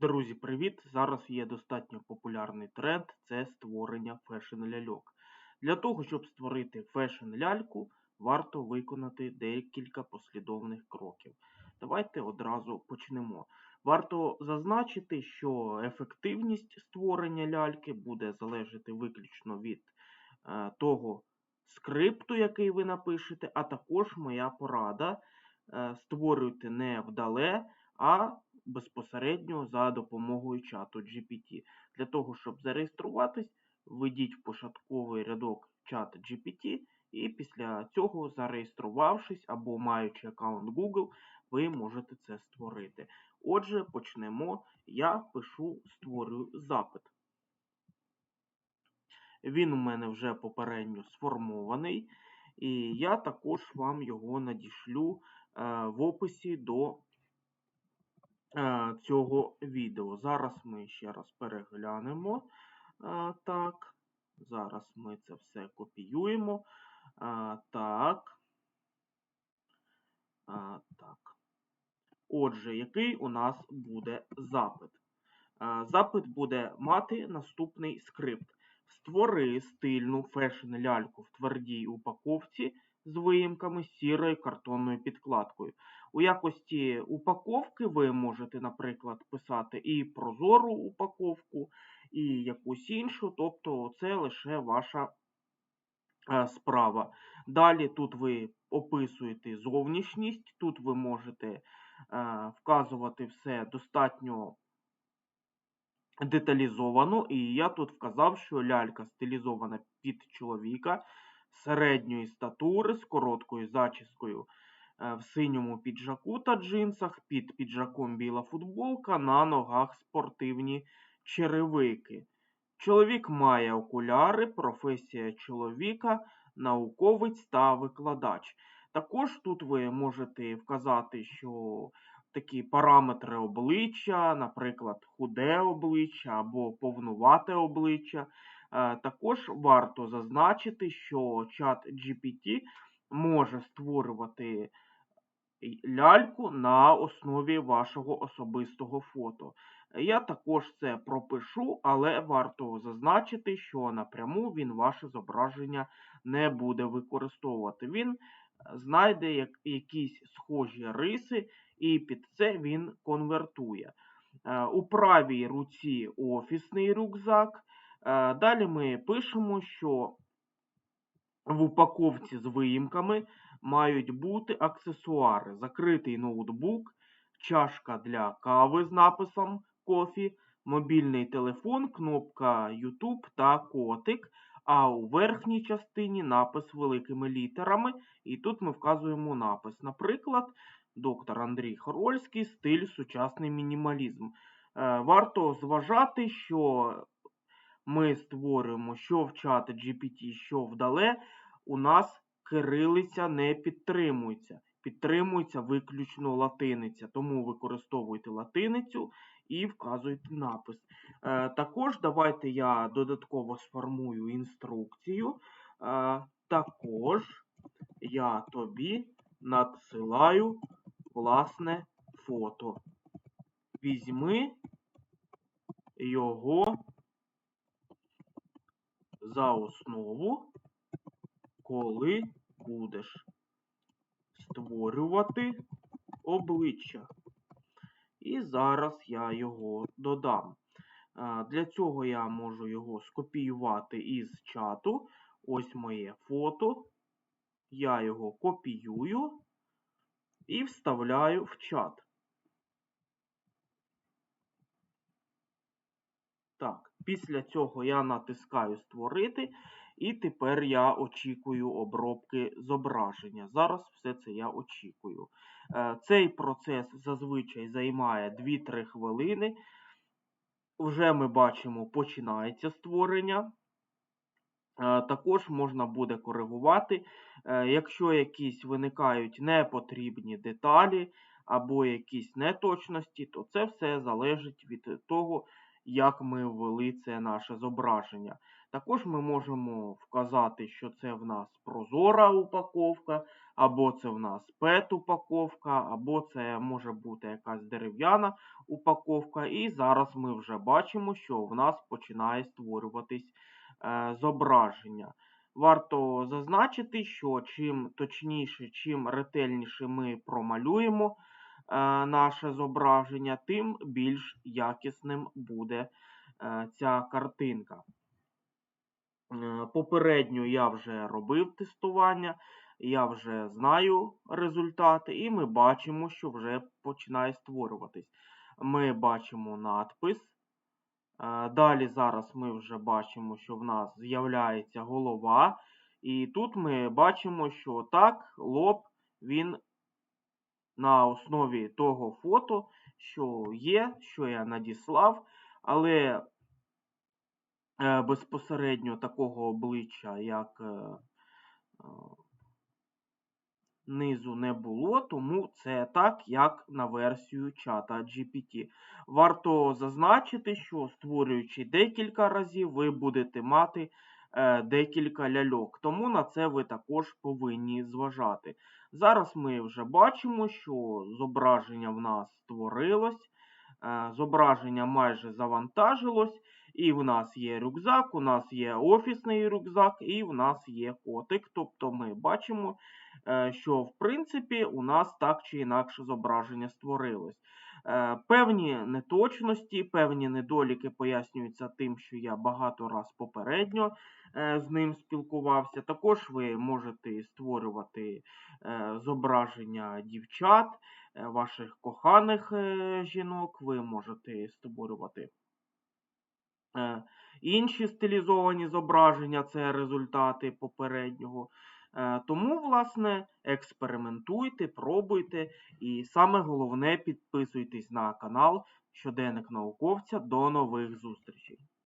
Друзі, привіт! Зараз є достатньо популярний тренд це створення фешн-ляльок. Для того, щоб створити фешн-ляльку, варто виконати декілька послідовних кроків. Давайте одразу почнемо. Варто зазначити, що ефективність створення ляльки буде залежати виключно від е, того скрипту, який ви напишете, а також моя порада. Е, створюйте не вдале, а безпосередньо за допомогою чату GPT. Для того, щоб зареєструватись, введіть в пошатковий рядок чат GPT, і після цього, зареєструвавшись або маючи аккаунт Google, ви можете це створити. Отже, почнемо. Я пишу, створюю запит. Він у мене вже попередньо сформований, і я також вам його надішлю е, в описі до цього відео. Зараз ми ще раз переглянемо. Е, так, зараз ми це все копіюємо. Е, так. Так. Отже, який у нас буде запит? Запит буде мати наступний скрипт. Створи стильну фешн-ляльку в твердій упаковці з виїмками сірою картонною підкладкою. У якості упаковки ви можете, наприклад, писати і прозору упаковку, і якусь іншу, тобто це лише ваша е, справа. Далі тут ви описуєте зовнішність, тут ви можете е, вказувати все достатньо деталізовано, і я тут вказав, що лялька стилізована під чоловіка середньої статури з короткою зачіскою. Е, в синьому піджаку та джинсах, під піджаком біла футболка, на ногах спортивні черевики. Чоловік має окуляри, професія чоловіка, науковець та викладач. Також тут ви можете вказати, що такі параметри обличчя, наприклад, худе обличчя або повнувате обличчя. Е, також варто зазначити, що чат GPT може створювати ляльку на основі вашого особистого фото. Я також це пропишу, але варто зазначити, що напряму він ваше зображення не буде використовувати. Він знайде якісь схожі риси, і під це він конвертує. Е, у правій руці офісний рюкзак. Далі ми пишемо, що в упаковці з виїмками мають бути аксесуари, закритий ноутбук, чашка для кави з написом кофі, мобільний телефон, кнопка YouTube та котик. А у верхній частині напис великими літерами. І тут ми вказуємо напис. Наприклад, доктор Андрій Хорольський, стиль сучасний мінімалізм. Е, варто зважати, що ми створюємо що в чат GPT, що вдале, у нас кирилиця не підтримується. Підтримується виключно латиниця, тому використовуйте латиницю і вказуйте напис. Е, Також давайте я додатково сформую інструкцію. Е, Також я тобі надсилаю власне фото. Візьми його за основу, коли будеш створювати обличчя. І зараз я його додам. Для цього я можу його скопіювати із чату. Ось моє фото. Я його копіюю і вставляю в чат. Так, після цього я натискаю Створити, і тепер я очікую обробки зображення. Зараз все це я очікую. Е, цей процес зазвичай займає 2-3 хвилини. Вже ми бачимо, починається створення. Е, також можна буде коригувати, е, якщо якісь виникають непотрібні деталі або якісь неточності, то це все залежить від того, як ми ввели це наше зображення. Також ми можемо вказати, що це в нас прозора упаковка, або це в нас PET-упаковка, або це може бути якась дерев'яна упаковка. І зараз ми вже бачимо, що в нас починає створюватись е, зображення. Варто зазначити, що чим точніше, чим ретельніше ми промалюємо наше зображення, тим більш якісним буде е, ця картинка. Е, Попередньо я вже робив тестування, я вже знаю результати, і ми бачимо, що вже починає створюватись. Ми бачимо надпис. Е, Далі зараз ми вже бачимо, що в нас з'являється голова. І тут ми бачимо, що так, лоб, він на основі того фото, що є, що я надіслав, але е, безпосередньо такого обличчя, як е, е, низу не було, тому це так, як на версію чата GPT. Варто зазначити, що створюючи декілька разів, ви будете мати декілька ляльок, тому на це ви також повинні зважати. Зараз ми вже бачимо, що зображення в нас створилось, е, зображення майже завантажилось, і в нас є рюкзак, у нас є офісний рюкзак, і в нас є котик. Тобто ми бачимо, що в принципі у нас так чи інакше зображення створилось. Е, Певні неточності, певні недоліки пояснюються тим, що я багато раз попередньо е, з ним спілкувався. Також ви можете створювати е, зображення дівчат, е, ваших коханих е, жінок, ви можете створювати. Е, Інші стилізовані зображення це результати попереднього. Е, Тому, власне, експериментуйте, пробуйте і саме головне підписуйтесь на канал Щоденник науковця. До нових зустрічей!